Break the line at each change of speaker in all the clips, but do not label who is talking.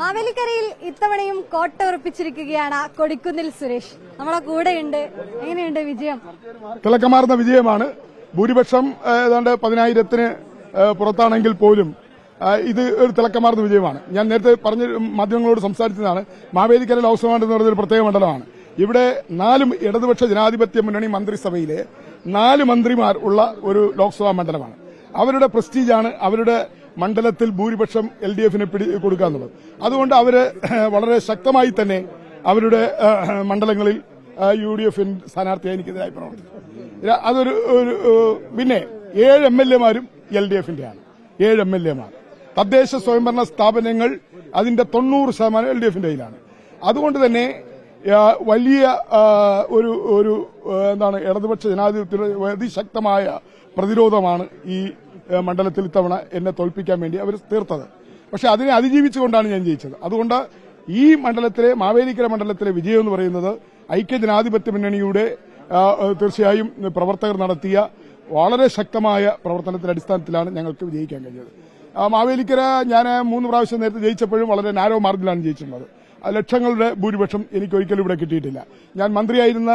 മാവേലിക്കരയിൽ ഇത്തവണയും കോട്ട ഉറപ്പിച്ചിരിക്കുകയാണ് കൊടിക്കുന്നിൽ സുരേഷ്. നമ്മളെ കൂടെയുണ്ട്. എങ്ങനെയുണ്ട് വിജയം?
തിളക്കമാർന്ന വിജയമാണ്. ഭൂരിപക്ഷം ഏതാണ്ട് പതിനായിരത്തിന് പുറത്താണെങ്കിൽ പോലും ഇത് ഒരു തിളക്കമാർന്ന വിജയമാണ്. ഞാൻ നേരത്തെ പറഞ്ഞ മാധ്യമങ്ങളോട് സംസാരിച്ചതാണ്. മാവേലിക്കര ലോക്സഭ എന്ന് എന്ന് പറഞ്ഞൊരു പ്രത്യേക മണ്ഡലമാണ്. ഇവിടെ നാലും ഇടതുപക്ഷ ജനാധിപത്യ മുന്നണി മന്ത്രിസഭയിലെ നാല് മന്ത്രിമാർ ഉള്ള ഒരു ലോക്സഭാ മണ്ഡലമാണ്. അവരുടെ പ്രസ്റ്റീജാണ് അവരുടെ മണ്ഡലത്തിൽ ഭൂരിപക്ഷം എൽ ഡി എഫിന് പിടി കൊടുക്കുക എന്നുള്ളത് അതുകൊണ്ട് അവർ വളരെ ശക്തമായി തന്നെ അവരുടെ മണ്ഡലങ്ങളിൽ യു ഡി എഫിൻ സ്ഥാനാർത്ഥിയായി എനിക്കെതിരായി പ്രവർത്തിച്ചു. അതൊരു ഒരു പിന്നെ ഏഴ് എം എൽ എമാരും എൽ ഡി എഫിന്റെയാണ് ഏഴ് എം എൽ എമാർ. തദ്ദേശ സ്വയംഭരണ സ്ഥാപനങ്ങൾ അതിന്റെ തൊണ്ണൂറ് ശതമാനം എൽ ഡി എഫിന്റെ കയ്യിലാണ്. അതുകൊണ്ട് തന്നെ വലിയ ഒരു ഒരു എന്താണ് ഇടതുപക്ഷ ജനാധിപത്യ അതിശക്തമായ പ്രതിരോധമാണ് ഈ മണ്ഡലത്തിൽ ഇത്തവണ എന്നെ തോൽപ്പിക്കാൻ വേണ്ടി അവർ തീർത്തത്. പക്ഷെ അതിനെ അതിജീവിച്ചുകൊണ്ടാണ് ഞാൻ ജയിച്ചത്. അതുകൊണ്ട് ഈ മണ്ഡലത്തിലെ മാവേലിക്കര മണ്ഡലത്തിലെ വിജയം എന്ന് പറയുന്നത് ഐക്യ ജനാധിപത്യ മുന്നണിയുടെ തീർച്ചയായും പ്രവർത്തകർ നടത്തിയ വളരെ ശക്തമായ പ്രവർത്തനത്തിന്റെ അടിസ്ഥാനത്തിലാണ് ഞങ്ങൾക്ക് വിജയിക്കാൻ കഴിഞ്ഞത്. മാവേലിക്കര ഞാൻ മൂന്ന് പ്രാവശ്യം നേരത്തെ ജയിച്ചപ്പോഴും വളരെ നാരോ മാർജിലാണ് ജയിച്ചിട്ടുള്ളത്. ലക്ഷങ്ങളുടെ ഭൂരിപക്ഷം എനിക്ക് ഒരിക്കലും ഇവിടെ കിട്ടിയിട്ടില്ല. ഞാൻ മന്ത്രിയായിരുന്ന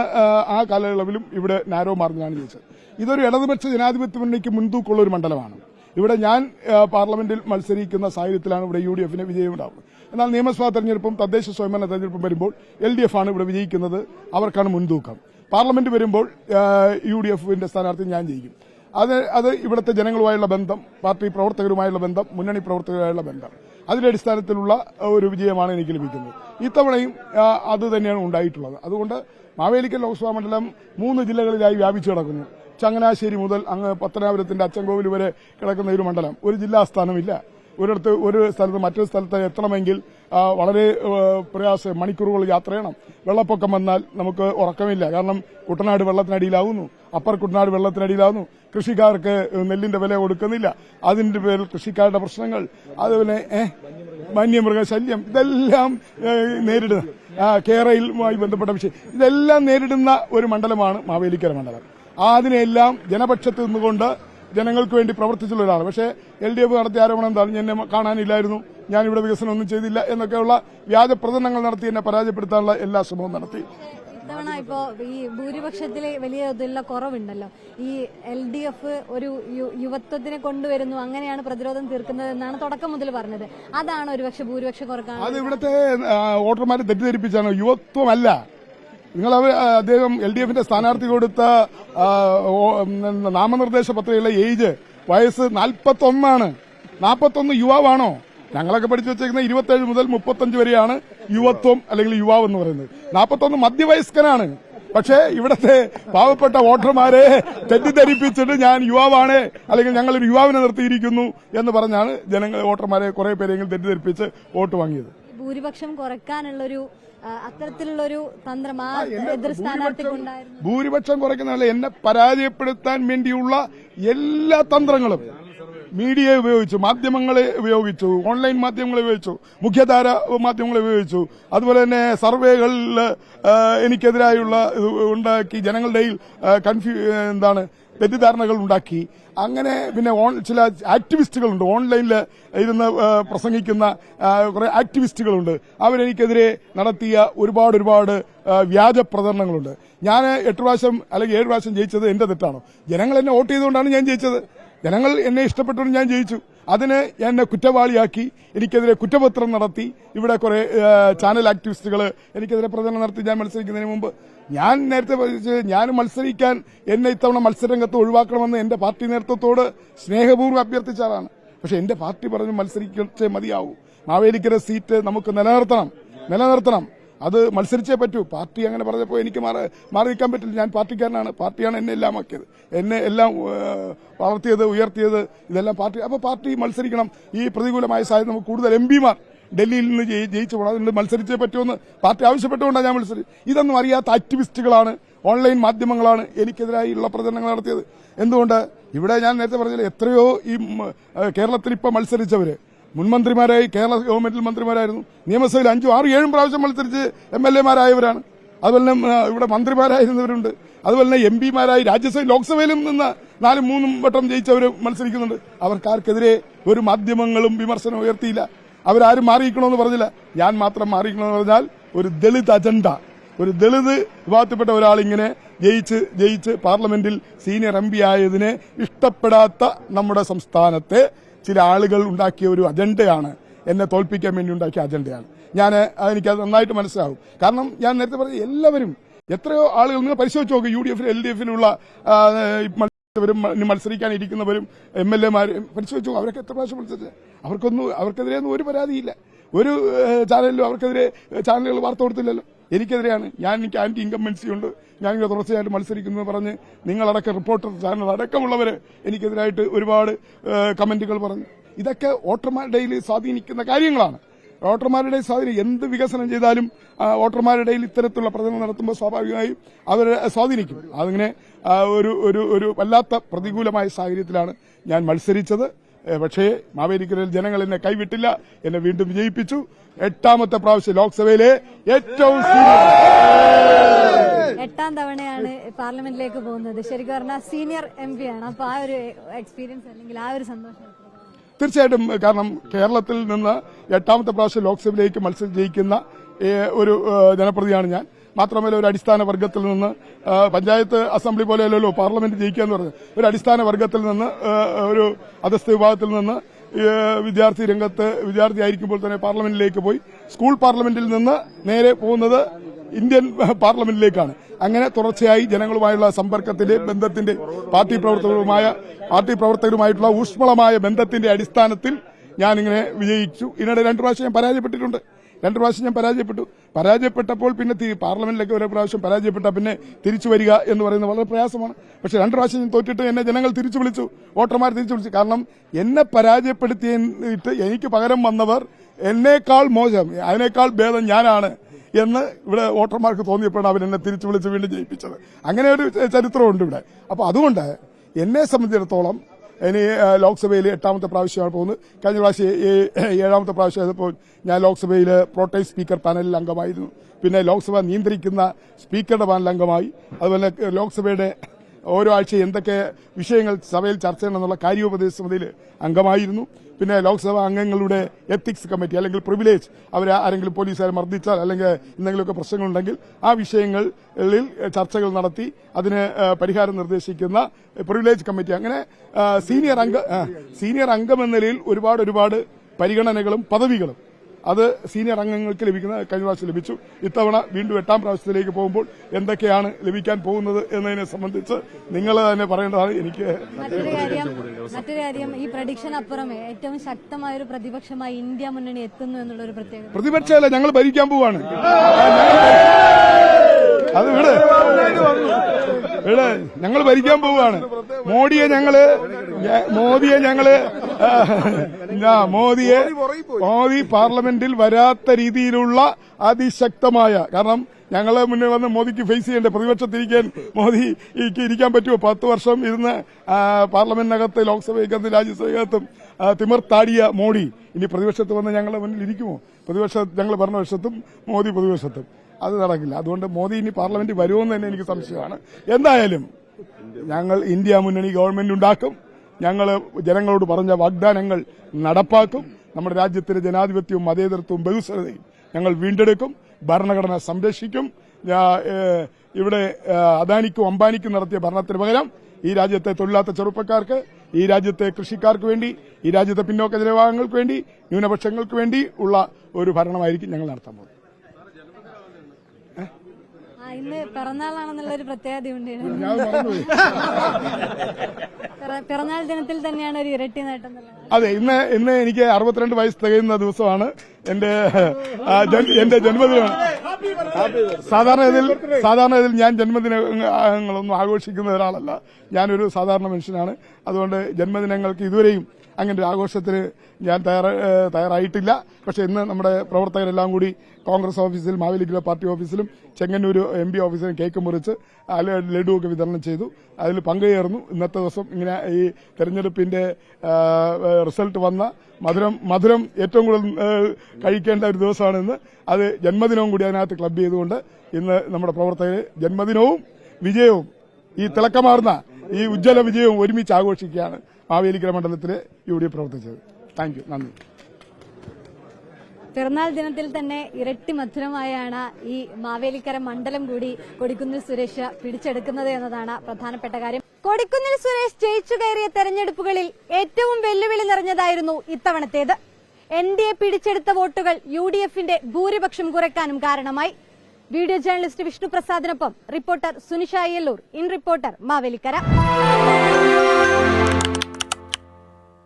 ആ, കാലയളവിലും ഇവിടെ നാരോ മാർഗമാണ് ജയിച്ചത്. ഇതൊരു ഇടതുപക്ഷ ജനാധിപത്യ മുന്നണിക്ക് മുൻതൂക്കുള്ള ഒരു മണ്ഡലമാണ്. ഇവിടെ ഞാൻ പാർലമെന്റിൽ മത്സരിക്കുന്ന സാഹചര്യത്തിലാണ് ഇവിടെ യു ഡി എഫിന് വിജയമുണ്ടാവുന്നത്. എന്നാൽ നിയമസഭാ തെരഞ്ഞെടുപ്പും തദ്ദേശ സ്വയംഭരണ തെരഞ്ഞെടുപ്പും വരുമ്പോൾ എൽ ഡി എഫ് ആണ് ഇവിടെ വിജയിക്കുന്നത്. അവർക്കാണ് മുൻതൂക്കം. പാർലമെന്റ് വരുമ്പോൾ യു ഡി എഫിന്റെ സ്ഥാനാർത്ഥി ഞാൻ ജയിക്കും. അത് അത് ഇവിടുത്തെ ജനങ്ങളുമായുള്ള ബന്ധം പാർട്ടി പ്രവർത്തകരുമായുള്ള ബന്ധം മുന്നണി പ്രവർത്തകരുമായുള്ള ബന്ധം. അതിന്റെ അടിസ്ഥാനത്തിലുള്ള ഒരു വിജയമാണ് എനിക്ക് ലഭിക്കുന്നത്. ഇത്തവണയും അത് തന്നെയാണ് ഉണ്ടായിട്ടുള്ളത്. അതുകൊണ്ട് മാവേലിക്കൽ ലോക്സഭാ മണ്ഡലം മൂന്ന് ജില്ലകളിലായി വ്യാപിച്ചു കിടക്കുന്നു. ചങ്ങനാശ്ശേരി മുതൽ അങ്ങ് പത്തനാപുരത്തിന്റെ അച്ചൻകോവിൽ വരെ കിടക്കുന്ന ഒരു മണ്ഡലം. ഒരു ജില്ലാ സ്ഥാനമില്ല. ഒരിടത്ത് ഒരു സ്ഥലത്ത് മറ്റൊരു സ്ഥലത്ത് എത്തണമെങ്കിൽ വളരെ പ്രയാസം മണിക്കൂറുകൾ യാത്ര ചെയ്യണം. വെള്ളപ്പൊക്കം വന്നാൽ നമുക്ക് ഉറക്കമില്ല. കാരണം കുട്ടനാട് വെള്ളത്തിനടിയിലാവുന്നു. അപ്പർ കുട്ടനാട് വെള്ളത്തിനടിയിലാവുന്നു. കൃഷിക്കാർക്ക് നെല്ലിന്റെ വില കൊടുക്കുന്നില്ല. അതിന്റെ പേരിൽ കൃഷിക്കാരുടെ പ്രശ്നങ്ങൾ. അതുപോലെ വന്യമൃഗശല്യം. ഇതെല്ലാം നേരിടുന്ന കേരളയിലുമായി ബന്ധപ്പെട്ട വിഷയം. ഇതെല്ലാം നേരിടുന്ന ഒരു മണ്ഡലമാണ് മാവേലിക്കര മണ്ഡലം. അതിനെല്ലാം ജനപക്ഷത്ത് നിന്നുകൊണ്ട് ജനങ്ങൾക്ക് വേണ്ടി പ്രവർത്തിച്ചുള്ള ഒരാൾ പക്ഷേ എൽ ഡി എഫ് നടത്തിയ ആരോപണം എന്താണ്? എന്നെ കാണാനില്ലായിരുന്നു. ഞാനിവിടെ വികസനം ഒന്നും ചെയ്തില്ല എന്നൊക്കെയുള്ള വ്യാജ പ്രചരണങ്ങൾ നടത്തി എന്നെ പരാജയപ്പെടുത്താനുള്ള എല്ലാ ശ്രമവും നടത്തി.
ഇത്തവണ ഇപ്പോ ഈ ഭൂരിപക്ഷത്തിൽ വലിയ ഇതിലുള്ള കുറവുണ്ടല്ലോ. ഈ എൽ ഡി എഫ് ഒരു യുവത്വത്തിനെ കൊണ്ടുവരുന്നു അങ്ങനെയാണ് പ്രതിരോധം തീർക്കുന്നത് എന്നാണ് തുടക്കം മുതൽ പറഞ്ഞത്. അതാണ് ഒരുപക്ഷെ ഭൂരിപക്ഷം കുറയ്ക്കാൻ
അത് ഇവിടുത്തെ വോട്ടർമാരെ തെറ്റിദ്ധരിപ്പിച്ചാണ്. യുവത്വമല്ല. നിങ്ങൾ അവർ അദ്ദേഹം എൽ ഡി എഫിന്റെ സ്ഥാനാർത്ഥി കൊടുത്ത നാമനിർദ്ദേശ പത്രികയിലെ ഏജ് വയസ്സ് നാൽപ്പത്തൊന്നാണ്. നാൽപ്പത്തൊന്ന് യുവാവാണോ? ഞങ്ങളൊക്കെ പഠിച്ചു വെച്ചേക്കുന്ന ഇരുപത്തേഴ് മുതൽ മുപ്പത്തഞ്ച് വരെയാണ് യുവത്വം അല്ലെങ്കിൽ യുവാവ് എന്ന് പറയുന്നത്. നാൽപ്പത്തൊന്ന് മധ്യവയസ്കനാണ്. പക്ഷേ ഇവിടത്തെ പാവപ്പെട്ട വോട്ടർമാരെ തെറ്റിദ്ധരിപ്പിച്ചിട്ട് ഞാൻ യുവാവാണ് അല്ലെങ്കിൽ ഞങ്ങൾ ഒരു യുവാവിനെ നിർത്തിയിരിക്കുന്നു എന്ന് പറഞ്ഞാണ് ജനങ്ങൾ വോട്ടർമാരെ കുറെ പേരെങ്കിലും തെറ്റിദ്ധരിപ്പിച്ച് വോട്ട് വാങ്ങിയത്.
ഭൂരിപക്ഷം കുറയ്ക്കാനുള്ളൊരു അത്തരത്തിലുള്ള അത്തരത്തിലുള്ളൊരു തന്ത്രം ആ എതിർ സ്ഥാനാർത്ഥിക്കുണ്ടായിരുന്നു
ഭൂരിപക്ഷം കുറയ്ക്കുന്നതല്ല എന്നെ പരാജയപ്പെടുത്താൻ വേണ്ടിയുള്ള എല്ലാ തന്ത്രങ്ങളും മീഡിയ ഉപയോഗിച്ചു മാധ്യമങ്ങളെ ഉപയോഗിച്ചു ഓൺലൈൻ മാധ്യമങ്ങളെ ഉപയോഗിച്ചു മുഖ്യധാര മാധ്യമങ്ങളെ ഉപയോഗിച്ചു. അതുപോലെ തന്നെ സർവേകളിൽ എനിക്കെതിരായുള്ള ഉണ്ടാക്കി ജനങ്ങളുടെ കൺഫ്യൂ എന്താണ് തെറ്റിദ്ധാരണകൾ ഉണ്ടാക്കി. അങ്ങനെ പിന്നെ ഓൺ ചില ആക്ടിവിസ്റ്റുകളുണ്ട്. ഓൺലൈനിൽ ഇരുന്ന് പ്രസംഗിക്കുന്ന കുറേ ആക്ടിവിസ്റ്റുകളുണ്ട്. അവരെനിക്കെതിരെ നടത്തിയ ഒരുപാട് ഒരുപാട് വ്യാജ പ്രചരണങ്ങളുണ്ട്. ഞാൻ എട്ട് പ്രാവശ്യം അല്ലെങ്കിൽ ഏഴ് പ്രാവശ്യം ജയിച്ചത് എന്റെ തെറ്റാണോ. ജനങ്ങൾ എന്നെ വോട്ട് ചെയ്തുകൊണ്ടാണ് ഞാൻ ജയിച്ചത്. ജനങ്ങൾ എന്നെ ഇഷ്ടപ്പെട്ടുകൊണ്ട് ഞാൻ ജയിച്ചു. അതിനെ എന്നെ കുറ്റവാളിയാക്കി എനിക്കെതിരെ കുറ്റപത്രം നടത്തി. ഇവിടെ കുറെ ചാനൽ ആക്ടിവിസ്റ്റുകൾ എനിക്കെതിരെ പ്രചരണം നടത്തി ഞാൻ മത്സരിക്കുന്നതിന് മുമ്പ്. ഞാൻ നേരത്തെ ഞാൻ മത്സരിക്കാൻ എന്നെ ഇത്തവണ മത്സരരംഗത്ത് ഒഴിവാക്കണമെന്ന് എന്റെ പാർട്ടി നേതൃത്വത്തോട് സ്നേഹപൂർവം അഭ്യർത്ഥിച്ച ആളാണ്. പക്ഷെ എന്റെ പാർട്ടി പറഞ്ഞു മത്സരിക്കേ മതിയാവൂ. മാവേലിക്കര സീറ്റ് നമുക്ക് നിലനിർത്തണം. നിലനിർത്തണം. അത് മത്സരിച്ചേ പറ്റൂ. പാർട്ടി അങ്ങനെ പറഞ്ഞപ്പോൾ എനിക്ക് മാറി മാറി നിൽക്കാൻ പറ്റില്ല. ഞാൻ പാർട്ടിക്കാരനാണ്. പാർട്ടിയാണ് എന്നെ എല്ലാം ആക്കിയത്. എന്നെ എല്ലാം വളർത്തിയത് ഉയർത്തിയത് ഇതെല്ലാം പാർട്ടി. അപ്പോൾ പാർട്ടി മത്സരിക്കണം. ഈ പ്രതികൂലമായ സാഹചര്യം നമുക്ക് കൂടുതൽ എം പിമാർ ഡൽഹിയിൽ നിന്ന് ജയി- ജയിച്ചു പോകണം അതുകൊണ്ട് മത്സരിച്ചേ പറ്റുമെന്ന് പാർട്ടി ആവശ്യപ്പെട്ടുകൊണ്ടാണ് ഞാൻ മത്സരിച്ചത് ഇതൊന്നും അറിയാത്ത ആക്ടിവിസ്റ്റുകളാണ് ഓൺലൈൻ മാധ്യമങ്ങളാണ് എനിക്കെതിരായുള്ള പ്രചരണങ്ങൾ നടത്തിയത്. എന്തുകൊണ്ട്? ഇവിടെ ഞാൻ നേരത്തെ പറഞ്ഞില്ല എത്രയോ ഈ കേരളത്തിൽ ഇപ്പോൾ കേരളത്തിൽ മുൻമന്ത്രിമാരായി കേരള ഗവൺമെന്റിൽ മന്ത്രിമാരായിരുന്നു. നിയമസഭയിൽ അഞ്ചും ആറും ഏഴും പ്രാവശ്യം മത്സരിച്ച് എം എൽ എമാരായവരാണ്. അതുപോലെ തന്നെ ഇവിടെ മന്ത്രിമാരായിരുന്നവരുണ്ട്. അതുപോലെ തന്നെ എം പിമാരായി രാജ്യസഭയിൽ ലോക്സഭയിലും നിന്ന് നാലും മൂന്നും വട്ടം ജയിച്ചവർ മത്സരിക്കുന്നുണ്ട്. അവർക്കാർക്കെതിരെ ഒരു മാധ്യമങ്ങളും വിമർശനം ഉയർത്തിയില്ല. അവരാരും മാറിയിക്കണമെന്ന് പറഞ്ഞില്ല. ഞാൻ മാത്രം മാറിയിക്കണമെന്ന് പറഞ്ഞാൽ ഒരു ദളിത് അജണ്ട. ഒരു ദളിത് വിഭാഗത്തിൽപ്പെട്ട ഒരാൾ ഇങ്ങനെ ജയിച്ച് ജയിച്ച് പാർലമെന്റിൽ സീനിയർ എം ആയതിനെ ഇഷ്ടപ്പെടാത്ത നമ്മുടെ സംസ്ഥാനത്തെ ചില ആളുകൾ ഉണ്ടാക്കിയ ഒരു അജണ്ടയാണ് എന്നെ തോൽപ്പിക്കാൻ വേണ്ടി ഉണ്ടാക്കിയ അജണ്ടയാണ്. ഞാൻ എനിക്കത് നന്നായിട്ട് മനസ്സിലാവും. കാരണം ഞാൻ നേരത്തെ പറഞ്ഞ എല്ലാവരും എത്രയോ ആളുകൾ നിങ്ങൾ പരിശോധിച്ച് നോക്കും യു ഡി എഫിൽ എൽ ഡി എഫിലുള്ള മത്സരിച്ചവരും ഇനി മത്സരിക്കാനിരിക്കുന്നവരും എം എൽ എമാരും പരിശോധിച്ചു നോക്കും. അവരൊക്കെ എത്ര പ്രാവശ്യം മത്സരിച്ചത് അവർക്കൊന്നും അവർക്കെതിരെ ഒന്നും ഒരു പരാതിയില്ല. ഒരു ചാനലിലും അവർക്കെതിരെ ചാനലുകൾ വാർത്ത കൊടുത്തില്ലല്ലോ. എനിക്കെതിരെയാണ്. ഞാൻ എനിക്ക് ആന്റി ഇൻകംബൻസി ഉണ്ട്. ഞാൻ ഇങ്ങനെ തുടർച്ചയായിട്ട് മത്സരിക്കുന്നു എന്ന് പറഞ്ഞ് നിങ്ങളടക്കം റിപ്പോർട്ടർ ചാനൽ അടക്കമുള്ളവർ എനിക്കെതിരായിട്ട് ഒരുപാട് കമന്റുകൾ പറഞ്ഞു. ഇതൊക്കെ വോട്ടർമാരുടെ സ്വാധീനിക്കുന്ന കാര്യങ്ങളാണ്. വോട്ടർമാരുടെ സ്വാധീനം എന്ത് വികസനം ചെയ്താലും വോട്ടർമാരുടെ ഇത്തരത്തിലുള്ള പ്രചരണം നടത്തുമ്പോൾ സ്വാഭാവികമായും അവരെ സ്വാധീനിക്കും. അതിങ്ങനെ ഒരു ഒരു ഒരു വല്ലാത്ത പ്രതികൂലമായ സാഹചര്യത്തിലാണ് ഞാൻ മത്സരിച്ചത്. പക്ഷേ മാവേലിക്കരയിൽ ജനങ്ങൾ എന്നെ കൈവിട്ടില്ല. എന്നെ വീണ്ടും വിജയിപ്പിച്ചു. എട്ടാമത്തെ പ്രാവശ്യം ലോക്സഭയിലെ ഏറ്റവും
എട്ടാം തവണയാണ് പാർലമെന്റിലേക്ക് പോകുന്നത്. ശരിക്കും പറഞ്ഞാൽ സീനിയർ എം പി ആണ്. അപ്പൊ ആ ഒരു എക്സ്പീരിയൻസ് അല്ലെങ്കിൽ ആ ഒരു സന്തോഷം?
തീർച്ചയായിട്ടും കാരണം കേരളത്തിൽ നിന്ന് എട്ടാമത്തെ പ്രാവശ്യം ലോക്സഭയിലേക്ക് മത്സരം ജയിക്കുന്ന ഒരു ജനപ്രതിയാണ് ഞാൻ. മാത്രമല്ല ഒരു അടിസ്ഥാന വർഗത്തിൽ നിന്ന് പഞ്ചായത്ത് അസംബ്ലി പോലെയല്ലല്ലോ പാർലമെന്റ് ജയിക്കുക എന്ന് പറഞ്ഞത്. ഒരു അടിസ്ഥാന വർഗത്തിൽ നിന്ന് ഒരു അധസ്ഥ വിഭാഗത്തിൽ നിന്ന് വിദ്യാർത്ഥി രംഗത്ത് വിദ്യാർത്ഥി ആയിരിക്കുമ്പോൾ തന്നെ പാർലമെന്റിലേക്ക് പോയി. സ്കൂൾ പാർലമെന്റിൽ നിന്ന് നേരെ പോകുന്നത് ഇന്ത്യൻ പാർലമെന്റിലേക്കാണ്. അങ്ങനെ തുടർച്ചയായി ജനങ്ങളുമായുള്ള സമ്പർക്കത്തിന്റെ ബന്ധത്തിന്റെ പാർട്ടി പ്രവർത്തകരുമായ പാർട്ടി പ്രവർത്തകരുമായിട്ടുള്ള ഊഷ്മളമായ ബന്ധത്തിന്റെ അടിസ്ഥാനത്തിൽ ഞാനിങ്ങനെ വിജയിച്ചു. ഇതിനിടെ രണ്ടു പ്രാവശ്യം ഞാൻ പരാജയപ്പെട്ടിട്ടുണ്ട്. രണ്ടു പ്രാവശ്യം ഞാൻ പരാജയപ്പെട്ടു. പരാജയപ്പെട്ടപ്പോൾ പിന്നെ പാർലമെന്റിലൊക്കെ ഒരു പ്രാവശ്യം പരാജയപ്പെട്ട പിന്നെ തിരിച്ചു വരിക എന്ന് പറയുന്നത് വളരെ പ്രയാസമാണ്. പക്ഷെ രണ്ട് പ്രാവശ്യം ഞാൻ തോറ്റിട്ട് എന്നെ ജനങ്ങൾ തിരിച്ചു വിളിച്ചു. വോട്ടർമാർ തിരിച്ചു വിളിച്ചു. കാരണം എന്നെ പരാജയപ്പെടുത്തിയിട്ട് എനിക്ക് പകരം വന്നവർ എന്നേക്കാൾ മോശം അതിനേക്കാൾ ഭേദം ഞാനാണ് എന്ന് ഇവിടെ വോട്ടർമാർക്ക് തോന്നിയപ്പോഴാണ് അവർ എന്നെ തിരിച്ചു വിളിച്ച് വീണ്ടും ജയിപ്പിച്ചത്. അങ്ങനെ ഒരു ചരിത്രമുണ്ട് ഇവിടെ. അപ്പോൾ അതുകൊണ്ട് എന്നെ സംബന്ധിച്ചിടത്തോളം ഇനി ലോക്സഭയിൽ എട്ടാമത്തെ പ്രാവശ്യമാണ് പോകുന്നത്. കഴിഞ്ഞ പ്രാവശ്യം ഏഴാമത്തെ പ്രാവശ്യം ആയപ്പോൾ ഞാൻ ലോക്സഭയിൽ പ്രോട്ടൈം സ്പീക്കർ പാനലിൽ അംഗമായിരുന്നു. പിന്നെ ലോക്സഭ നിയന്ത്രിക്കുന്ന സ്പീക്കറുടെ പാനൽ അംഗമായി. അതുപോലെ ലോക്സഭയുടെ ഓരോ ആഴ്ച എന്തൊക്കെ വിഷയങ്ങൾ സഭയിൽ ചർച്ച ചെയ്യണമെന്നുള്ള കാര്യോപദേശ സമിതിയിൽ അംഗമായിരുന്നു. പിന്നെ ലോക്സഭാ അംഗങ്ങളുടെ എത്തിക്സ് കമ്മിറ്റി അല്ലെങ്കിൽ പ്രിവിലേജ് അവർ ആരെങ്കിലും പോലീസുകാരെ മർദ്ദിച്ചാൽ അല്ലെങ്കിൽ എന്തെങ്കിലുമൊക്കെ പ്രശ്നങ്ങളുണ്ടെങ്കിൽ ആ വിഷയങ്ങളിൽ ചർച്ചകൾ നടത്തി അതിന് പരിഹാരം നിർദ്ദേശിക്കുന്ന പ്രിവിലേജ് കമ്മിറ്റി അങ്ങനെ സീനിയർ അംഗ സീനിയർ അംഗം എന്ന നിലയിൽ ഒരുപാട് ഒരുപാട് പരിഗണനകളും പദവികളും അത് സീനിയർ അംഗങ്ങൾക്ക് ലഭിക്കുന്ന കഴിഞ്ഞ പ്രാവശ്യം ലഭിച്ചു. ഇത്തവണ വീണ്ടും എട്ടാം പ്രാവശ്യത്തിലേക്ക് പോകുമ്പോൾ എന്തൊക്കെയാണ് ലഭിക്കാൻ പോകുന്നത് എന്നതിനെ സംബന്ധിച്ച് നിങ്ങൾ തന്നെ പറയേണ്ടതാണ്. എനിക്ക്
മറ്റൊരു കാര്യം ഈ പ്രഡിക്ഷൻ അപ്പുറമേ ഏറ്റവും ശക്തമായ ഒരു പ്രതിപക്ഷമായി ഇന്ത്യ മുന്നണി എത്തുന്നു എന്നുള്ള ഒരു പ്രത്യേകത.
പ്രതിപക്ഷമല്ല ഞങ്ങൾ ഭരിക്കാൻ പോവാണ്. അത് വിട്. വിട്. ഞങ്ങൾ ഭരിക്കാൻ പോവാണ്. മോഡിയെ ഞങ്ങൾ മോദിയെ ഞങ്ങൾ മോദിയെ മോദി പാർലമെന്റിൽ വരാത്ത രീതിയിലുള്ള അതിശക്തമായ കാരണം ഞങ്ങളെ മുന്നേ വന്ന് മോദിക്ക് ഫേസ് ചെയ്യേണ്ട പ്രതിപക്ഷത്തിരിക്കാൻ മോദിക്ക് ഇരിക്കാൻ പറ്റുമോ? പത്ത് വർഷം ഇരുന്ന് പാർലമെന്റിനകത്ത് ലോക്സഭയ്ക്കകത്ത് രാജ്യസഭയ്ക്കകത്തും തിമർത്താടിയ മോഡി. ഇനി പ്രതിപക്ഷത്ത് വന്ന് ഞങ്ങളുടെ മുന്നിൽ ഇരിക്കുമോ? പ്രതിപക്ഷ ഞങ്ങൾ ഭരണപക്ഷത്തും മോദി പ്രതിപക്ഷത്തും. അത് നടക്കില്ല. അതുകൊണ്ട് മോദി ഇനി പാർലമെന്റിൽ വരുമെന്ന് തന്നെ എനിക്ക് സംശയമാണ്. എന്തായാലും ഞങ്ങൾ ഇന്ത്യ മുന്നണി ഗവൺമെന്റ് ഉണ്ടാക്കും. ഞങ്ങൾ ജനങ്ങളോട് പറഞ്ഞ വാഗ്ദാനങ്ങൾ നടപ്പാക്കും. നമ്മുടെ രാജ്യത്തിന്റെ ജനാധിപത്യവും മതേതരത്വവും ബഹുസ്വരതയും ഞങ്ങൾ വീണ്ടെടുക്കും ഭരണഘടന സംരക്ഷിക്കും. ഇവിടെ അദാനിക്കും അംബാനിക്കും നടത്തിയ ഭരണത്തിന് പകരം ഈ രാജ്യത്തെ തൊഴിലാത്ത ചെറുപ്പക്കാർക്ക് ഈ രാജ്യത്തെ കൃഷിക്കാർക്ക് വേണ്ടി ഈ രാജ്യത്തെ പിന്നോക്ക ജനവിഭാഗങ്ങൾക്ക് വേണ്ടി ന്യൂനപക്ഷങ്ങൾക്ക് വേണ്ടി ഉള്ള ഒരു ഭരണമായിരിക്കും ഞങ്ങൾ നടത്താൻ പോകുന്നത്.
ഇന്ന് പിറന്നാളാണെന്നുള്ള ഒരു പ്രത്യേകതയുണ്ട് ഉണ്ട് പിറന്നാൾ ദിനത്തിൽ തന്നെയാണ് ഒരു ഇരട്ടി നേട്ടം
അതെ ഇന്ന് ഇന്ന് എനിക്ക് അറുപത്തിരണ്ട് വയസ്സ് തികയുന്ന ദിവസമാണ്. എന്റെ എന്റെ ജന്മദിനമാണ് സാധാരണ ഇതിൽ സാധാരണ ഇതിൽ ഞാൻ ജന്മദിനങ്ങളൊന്നും ആഘോഷിക്കുന്ന ഒരാളല്ല. ഞാനൊരു സാധാരണ മനുഷ്യനാണ്. അതുകൊണ്ട് ജന്മദിനങ്ങൾക്ക് ഇതുവരെയും അങ്ങനെ ഒരു ആഘോഷത്തിന് ഞാൻ തയ്യാറായിട്ടില്ല. പക്ഷെ ഇന്ന് നമ്മുടെ പ്രവർത്തകരെല്ലാം കൂടി കോൺഗ്രസ് ഓഫീസിൽ മാവേലിക്കര പാർട്ടി ഓഫീസിലും ചെങ്ങന്നൂർ എം പി ഓഫീസിലും കേക്ക് മുറിച്ച് ലഡുവൊക്കെ വിതരണം ചെയ്തു. അതിൽ പങ്കുചേർന്നു ഇന്നത്തെ ദിവസം ഇങ്ങനെ ഈ തെരഞ്ഞെടുപ്പിന്റെ റിസൾട്ട് വന്ന മധുരം മധുരം ഏറ്റവും കൂടുതൽ കഴിക്കേണ്ട ഒരു ദിവസമാണ് ഇന്ന്. അത് ജന്മദിനവും കൂടി അതിനകത്ത് ക്ലബ് ചെയ്തുകൊണ്ട് ഇന്ന് നമ്മുടെ പ്രവർത്തകർ ജന്മദിനവും വിജയവും ഈ തിളക്കമാർന്ന ഈ ഉജ്ജ്വല വിജയവും ഒരുമിച്ച് ആഘോഷിക്കുകയാണ്. മാവേലിക്കര മണ്ഡലത്തിൽ യു ഡി എഫ് പ്രവർത്തിച്ചത്. താങ്ക് യു നന്ദി.
പിറന്നാൾ ദിനത്തിൽ തന്നെ ഇരട്ടി മധുരമായാണ് ഈ മാവേലിക്കര മണ്ഡലം കൂടി കൊടിക്കുന്നിൽ സുരേഷ് പിടിച്ചെടുക്കുന്നത് എന്നതാണ് പ്രധാനപ്പെട്ട കാര്യം. കൊടിക്കുന്നിൽ സുരേഷ് ജയിച്ചു കയറിയ തെരഞ്ഞെടുപ്പുകളിൽ ഏറ്റവും വെല്ലുവിളി നിറഞ്ഞതായിരുന്നു ഇത്തവണത്തേത്. എൻ ഡി എ പിടിച്ചെടുത്ത വോട്ടുകൾ യു ഡി എഫിന്റെ ഭൂരിപക്ഷം കുറയ്ക്കാനും കാരണമായി. Video journalist വിഷ്ണുപ്രസാദിനൊപ്പം reporter Sunisha Ayyallur in reporter Mavelikara.